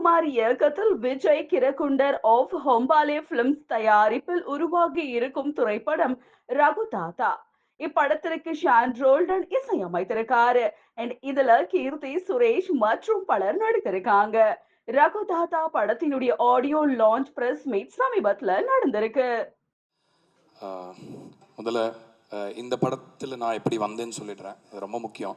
சிவகுமார் இயக்கத்தில் Vijay Kiragandur of Hombale films தயாரிப்பில் உருவாகி இருக்கும் திரைப்படம் ரகு தாத்தா. இப்படத்திற்கு ஷான் ரோல்டன் இசையமைத்திருக்காரு. அண்ட் இதுல கீர்த்தி சுரேஷ் மற்றும் பலர் நடித்திருக்காங்க. ரகு தாத்தா படத்தினுடைய ஆடியோ லான்ச் பிரஸ் மீட் சமீபத்துல நடந்திருக்கு. முதல்ல இந்த படத்தில் நான் எப்படி வந்தேன்னு சொல்லிடுறேன். ரொம்ப முக்கியம்.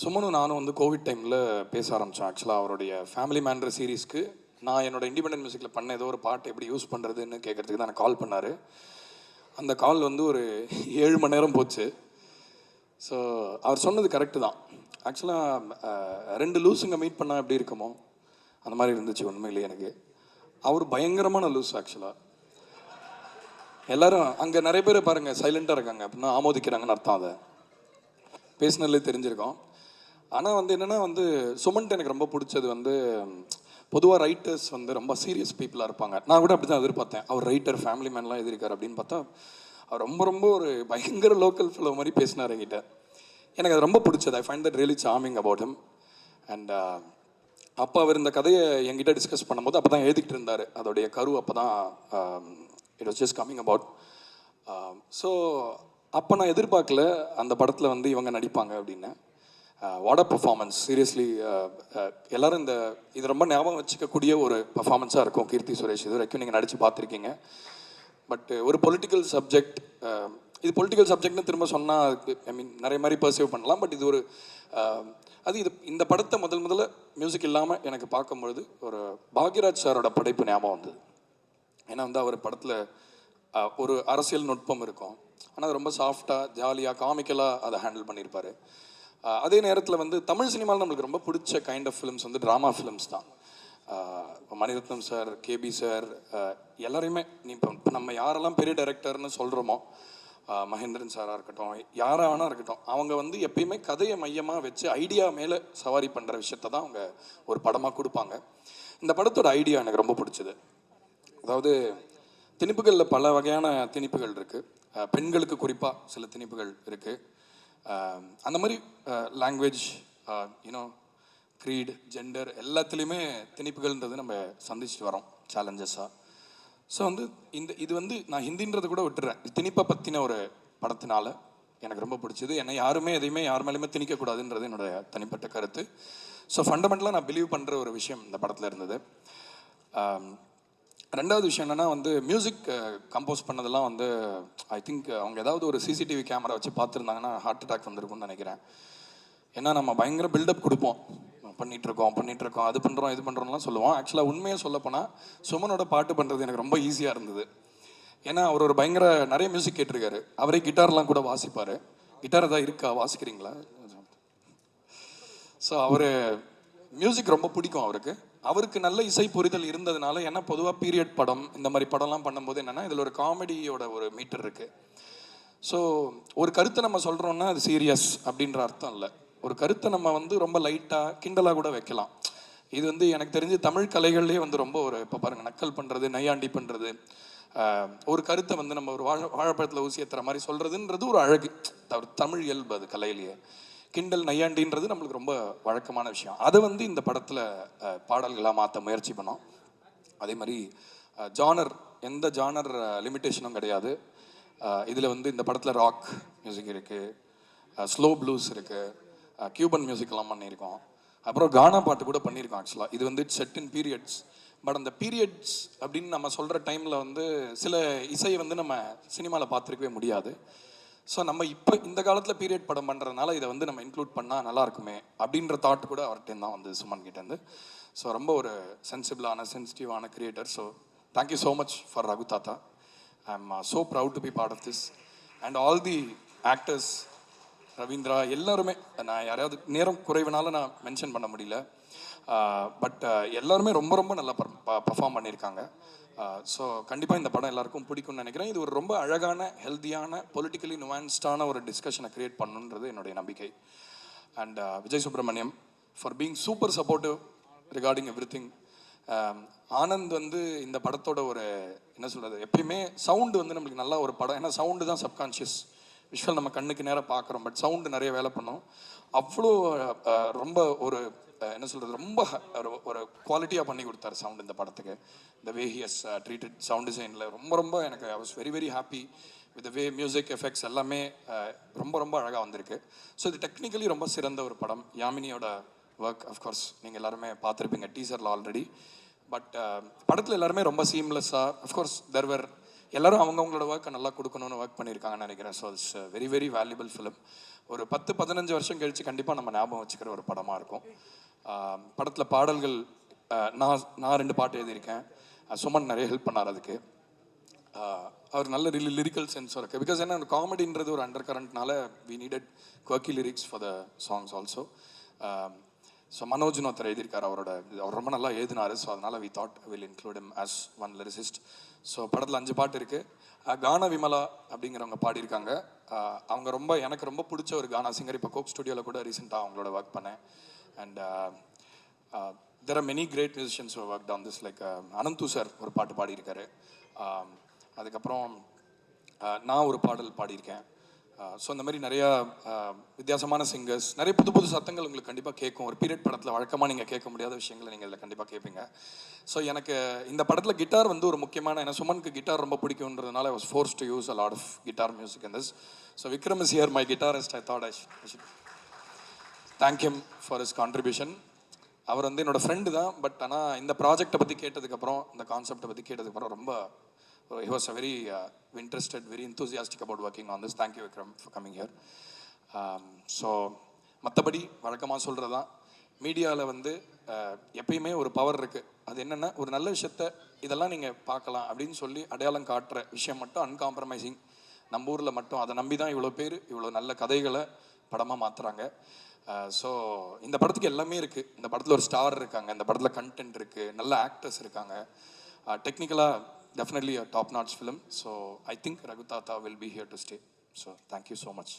சுமனும் நானும் வந்து கோவிட் டைமில் பேச ஆரம்பித்தோம் ஆக்சுவலாக அவருடைய ஃபேமிலி மேன்ற சீரீஸ்க்கு நான் என்னோட இண்டிபெண்டன்ட் மியூசிக்கில் பண்ண ஏதோ ஒரு பாட்டு எப்படி யூஸ் பண்ணுறதுன்னு கேட்குறதுக்கு தான் கால் பண்ணார். அந்த கால் வந்து ஒரு ஏழு மணி நேரம் போச்சு. ஸோ அவர் சொன்னது கரெக்டு தான். ஆக்சுவலாக ரெண்டு லூஸுங்க மீட் பண்ணால் எப்படி இருக்குமோ அந்த மாதிரி இருந்துச்சு உண்மையிலேயே எனக்கு. அவர் பயங்கரமான லூஸ் ஆக்சுவலாக எல்லாரும் அங்கே நிறைய பேர் பாருங்கள் சைலண்ட்டாக இருக்காங்க. அப்படின்னா ஆமோதிக்கிறாங்கன்னு அர்த்தம் அதை. பேசினதுலேயே தெரிஞ்சிருக்கோம். ஆனால் வந்து என்னென்னா வந்து சுமன்ட் எனக்கு ரொம்ப பிடிச்சது வந்து பொதுவாக ரைட்டர்ஸ் வந்து ரொம்ப சீரியஸ் பீப்புளாக இருப்பாங்க. நான் கூட அப்படி தான் எதிர்பார்த்தேன். அவர் ரைட்டர் ஃபேமிலி மேன்லாம் எழுதியிருக்காரு அப்படின்னு பார்த்தா அவர் ரொம்ப ரொம்ப ஒரு பயங்கர லோக்கல் ஃபிலோ மாதிரி பேசினார் என்கிட்ட. எனக்கு அது ரொம்ப பிடிச்சது. I find that really charming about him and அப்போ அவர் இந்த கதையை என்கிட்ட டிஸ்கஸ் பண்ணும்போது அப்போ தான் எழுதிக்கிட்டு இருந்தார். அதோடைய கரு அப்போ தான் it was just coming about so அப்போ நான் எதிர்பார்க்கல அந்த படத்தில் வந்து இவங்க நடிப்பாங்க அப்படின்னு. வாட பர்ஃபார்மன்ஸ் சீரியஸ்லி எல்லாரும் இந்த இது ரொம்ப ஞாபகம் வச்சுக்கக்கூடிய ஒரு பர்ஃபார்மன்ஸாக இருக்கும் கீர்த்தி சுரேஷ் இது வரைக்கும் நீங்கள் நடித்து பார்த்துருக்கீங்க. பட் ஒரு பொலிட்டிக்கல் சப்ஜெக்ட் இது பொலிட்டிக்கல் சப்ஜெக்ட்னு திரும்ப சொன்னால் அதுக்கு ஐ மீன் நிறைய மாதிரி பர்சீவ் பண்ணலாம். பட் இது ஒரு அது இது இந்த படத்தை முதல் முதல்ல மியூசிக் இல்லாமல் எனக்கு பார்க்கும்பொழுது ஒரு பாக்யராஜ் சாரோட படைப்பு ஞாபகம் வந்தது. ஏன்னா வந்து அவர் படத்தில் ஒரு அரசியல் நுட்பம் இருக்கும். ஆனால் அது ரொம்ப சாஃப்டாக ஜாலியாக காமிக்கலாக அதை ஹேண்டில் பண்ணியிருப்பாரு அதே நேரத்தில் வந்து தமிழ் சினிமாவில் நம்மளுக்கு ரொம்ப பிடிச்ச கைண்ட் ஆஃப் ஃபிலிம்ஸ் வந்து ட்ராமா ஃபிலிம்ஸ் தான். மணிரத்னம் சார் கேபி சார் எல்லாரையுமே நீ இப்போ இப்போ நம்ம யாரெல்லாம் பெரிய டைரக்டர்னு சொல்கிறோமோ மகேந்திரன் சாராக இருக்கட்டும் யாராக வேணா இருக்கட்டும் அவங்க வந்து எப்பயுமே கதையை மையமாக வச்சு ஐடியா மேலே சவாரி பண்ணுற விஷயத்த தான் அவங்க ஒரு படமாக கொடுப்பாங்க. இந்த படத்தோட ஐடியா எனக்கு ரொம்ப பிடிச்சது. அதாவது திணிப்புகளில் பல வகையான திணிப்புகள் இருக்குது பெண்களுக்கு குறிப்பாக சில திணிப்புகள் இருக்குது அந்த மாதிரி லாங்குவேஜ் யூனோ க்ரீட் ஜெண்டர் எல்லாத்துலேயுமே திணிப்புகள்ன்றது நம்ம சந்திச்சுட்டு வரோம் சேலஞ்சஸாக ஸோ வந்து இந்த இது வந்து நான் ஹிந்தின்றதை கூட விட்டுறேன். இது திணிப்பை பற்றின ஒரு படத்தினால எனக்கு ரொம்ப பிடிச்சது. என்னை யாருமே எதையுமே யார் மேலேயுமே திணிக்கக்கூடாதுன்றது என்னுடைய தனிப்பட்ட கருத்து. ஸோ ஃபண்டமெண்டலாக நான் பிலீவ் பண்ணுற ஒரு விஷயம் இந்த படத்தில் இருந்தது. ரெண்டாவது விஷயம் என்னென்னா வந்து மியூசிக் கம்போஸ் பண்ணதெல்லாம் வந்து ஐ திங்க் அவங்க ஏதாவது ஒரு சிசிடிவி கேமரா வச்சு பார்த்துருந்தாங்கன்னா ஹார்ட் அட்டாக் வந்திருக்கும்னு நினைக்கிறேன். ஏன்னா நம்ம பயங்கர பில்டப் கொடுப்போம். பண்ணிட்டு இருக்கோம் பண்ணிட்டு இருக்கோம் அது பண்ணுறோம் இது பண்ணுறோம்லாம் சொல்லுவோம். ஆக்சுவலாக உண்மையை சொல்லப்போனால் சுமனோட பாட்டு பண்ணுறது எனக்கு ரொம்ப ஈஸியாக இருந்தது. ஏன்னா அவர் ஒரு பயங்கர நிறைய மியூசிக் கேட்டிருக்காரு. அவரே கிட்டார்லாம் கூட வாசிப்பார். கிட்டார் ஏதாவது இருக்கா? வாசிக்கிறீங்களா? ஸோ அவர் மியூசிக் ரொம்ப பிடிக்கும் அவருக்கு. அவருக்கு நல்ல இசை புரிதல் இருந்ததுனால ஏன்னா பொதுவாக பீரியட் படம் இந்த மாதிரி படம்லாம் பண்ணும்போது என்னென்னா இதில் ஒரு காமெடியோட ஒரு மீட்டர் இருக்குது ஸோ ஒரு கருத்தை நம்ம சொல்கிறோன்னா அது சீரியஸ் அப்படின்ற அர்த்தம் இல்லை. ஒரு கருத்தை நம்ம வந்து ரொம்ப லைட்டாக கிண்டலாக கூட வைக்கலாம். இது வந்து எனக்கு தெரிஞ்சு தமிழ் கலைகள்லேயே வந்து ரொம்ப ஒரு இப்போ பாருங்கள் நக்கல் பண்ணுறது நையாண்டி பண்ணுறது ஒரு கருத்தை வந்து நம்ம ஒரு வாழ வாழைப்பழத்தில் ஊசி ஏற்றுற மாதிரி சொல்கிறதுன்றது ஒரு அழகு. தமிழ் இயல்பு அது கலையிலேயே. கிண்டல் நையாண்டின்றது நம்மளுக்கு ரொம்ப வழக்கமான விஷயம். அதை வந்து இந்த படத்தில் பாடல்களாக மாற்ற முயற்சி பண்ணோம். அதே மாதிரி ஜானர் எந்த ஜானர் லிமிட்டேஷனும் கிடையாது. இதில் வந்து இந்த படத்தில் ராக் மியூசிக் இருக்குது ஸ்லோ ப்ளூஸ் இருக்குது கியூபன் மியூசிக்லாம் பண்ணியிருக்கோம். அப்புறம் கானா பாட்டு கூட பண்ணியிருக்கோம் ஆக்சுவலாக இது வந்து செட் இன் பீரியட்ஸ். பட் அந்த பீரியட்ஸ் அப்படின்னு நம்ம சொல்கிற டைமில் வந்து சில இசையை வந்து நம்ம சினிமாவில் பார்த்துருக்கவே முடியாது. ஸோ நம்ம இப்போ இந்த காலத்தில் பீரியட் படம் பண்ணுறதுனால இதை வந்து நம்ம இன்க்ளூட் பண்ணால் நல்லா இருக்குமே அப்படின்ற தாட் கூட அவர்கிட்ட தான் வந்து சுமன் கிட்டேருந்து ஸோ ரொம்ப ஒரு சென்சிபிளான சென்சிட்டிவான creator so thank you so much for Raghu Thatha. I am so proud to be part of this and all the actors Ravindra எல்லாருமே நான் யாரையாவது நேரம் குறைவுனால நான் மென்ஷன் பண்ண முடியல. Uh, பட் uh, எல்லாருமே ரொம்ப ரொம்ப நல்லா பர்ஃபார்ம் பண்ணியிருக்காங்க ஸோ கண்டிப்பாக இந்த படம் எல்லாருக்கும் பிடிக்கும்னு நினைக்கிறேன். இது ஒரு ரொம்ப அழகான ஹெல்த்தியான பொலிட்டிக்கலி நுவான்ஸ்டான ஒரு டிஸ்கஷனை க்ரியேட் பண்ணுன்றது என்னுடைய நம்பிக்கை. And Vijay Subramaniam for being super supportive regarding everything Anand வந்து இந்த படத்தோட ஒரு என்ன சொல்கிறது எப்பயுமே சவுண்டு வந்து நம்மளுக்கு நல்லா ஒரு படம். ஏன்னா சவுண்டு தான் சப்கான்ஷியஸ் விஷுவல் நம்ம கண்ணுக்கு நேராக பார்க்குறோம். பட் சவுண்டு நிறைய வேலை பண்ணும். அவ்வளோ ரொம்ப ஒரு என்ன சொல்கிறது ரொம்ப ஒரு- ஒரு குவாலிட்டியாக பண்ணி கொடுத்தாரு சவுண்ட் இந்த படத்துக்கு. இந்த வே ஹி ட்ரீட்டட் சவுண்ட் டிசைனில் ரொம்ப ரொம்ப எனக்கு I was very very happy with way music effects எல்லாமே uh, ரொம்ப ரொம்ப அழகாக வந்திருக்கு. ஸோ இது டெக்னிக்கலி ரொம்ப சிறந்த ஒரு படம். யாமினியோட ஒர்க் அஃப்கோர்ஸ் நீங்கள் எல்லாருமே பார்த்துருப்பீங்க டீசரில் ஆல்ரெடி பட் uh, படத்தில் எல்லாருமே ரொம்ப சீம்லெஸ்ஸாக அஃப்கோர்ஸ் தெர்வர் எல்லாரும் அவங்கவுங்களோட ஒர்க்கை நல்லா கொடுக்கணும்னு ஒர்க் பண்ணியிருக்காங்கன்னு நினைக்கிறேன். So it's very very valuable film ஒரு பத்து பதினஞ்சு வருஷம் கழித்து கண்டிப்பாக நம்ம ஞாபகம் வச்சுக்கிற ஒரு படமாக இருக்கும். படத்தில் பாடல்கள் நான் நான் ரெண்டு பாட்டு எழுதியிருக்கேன். சுமன் நிறைய ஹெல்ப் பண்ணார் அதுக்கு. அவர் நல்ல ரிலி லிரிக்கல் சென்ஸும் இருக்குது பிகாஸ் என்ன காமெடின்றது ஒரு அண்டர் கரண்ட்னால we needed quirky lyrics for the songs also so மனோஜ்னு ஒருத்தர் எழுதியிருக்காரு அவரோட அவர் ரொம்ப நல்லா எழுதினாரு. ஸோ அதனால் we thought will include him as one lyricist so படத்தில் அஞ்சு பாட்டு இருக்குது கான கானா விமலா அப்படிங்கிறவங்க பாடியிருக்காங்க. அவங்க ரொம்ப எனக்கு ரொம்ப பிடிச்ச ஒரு கானா சிங்கர் இப்போ கோப் ஸ்டுடியோவில் கூட ரீசெண்டாக அவங்களோட ஒர்க் பண்ணேன். And there are many great musicians work on this like Ananthu sir ஒரு பாட்டு பாடியிருக்காரு. Um, அதுக்கப்புறம் uh, நான் ஒரு பாடல் பாடியிருக்கேன். Uh, ஸோ இந்த மாதிரி நிறையா uh, வித்தியாசமான சிங்கர்ஸ் நிறைய புது புது சத்தங்கள் உங்களுக்கு கண்டிப்பாக கேட்கும். ஒரு பீரியட் படத்தில் வழக்கமாக நீங்கள் கேட்க முடியாத விஷயங்களை நீங்கள் இதில் கண்டிப்பாக கேட்பீங்க. ஸோ எனக்கு இந்த படத்தில் கிட்டார் வந்து ஒரு முக்கியமான ஏன்னா சுமனுக்கு கிட்டார் ரொம்ப பிடிக்குன்றதுனால was force to use a lot of guitar music in this so Vikram is here my guitarist I thought I thank him for his contribution அவர் வந்து என்னோட ஃப்ரெண்டு தான் பட் ஆனால் இந்த ப்ராஜெக்டை பற்றி கேட்டதுக்கப்புறம் இந்த கான்செப்டை பற்றி கேட்டதுக்கப்புறம் ரொம்ப he was a very interested very enthusiastic about working on this thank you Vikram for coming here so மற்றபடி வழக்கமாக சொல்கிறது தான் மீடியாவில் வந்து uh, எப்பயுமே ஒரு பவர் இருக்குது அது என்னென்னா ஒரு நல்ல விஷயத்த இதெல்லாம் நீங்கள் பார்க்கலாம் அப்படின்னு சொல்லி அடையாளம் காட்டுற விஷயம் மட்டும் அன்காம்ப்ரமைசிங் நம்ம ஊரில் மட்டும் அதை நம்பி தான் இவ்வளோ பேர் இவ்வளோ நல்ல கதைகளை படமாக மாற்றுறாங்க ஸோ இந்த படத்துக்கு எல்லாமே இருக்குது இந்த படத்தில் ஒரு ஸ்டார் இருக்காங்க. இந்த படத்தில் கண்டென்ட் இருக்குது நல்ல ஆக்டர்ஸ் இருக்காங்க. டெக்னிக்கலாக definitely top notch film so I think Raghu Thatha will be here to stay so thank you so much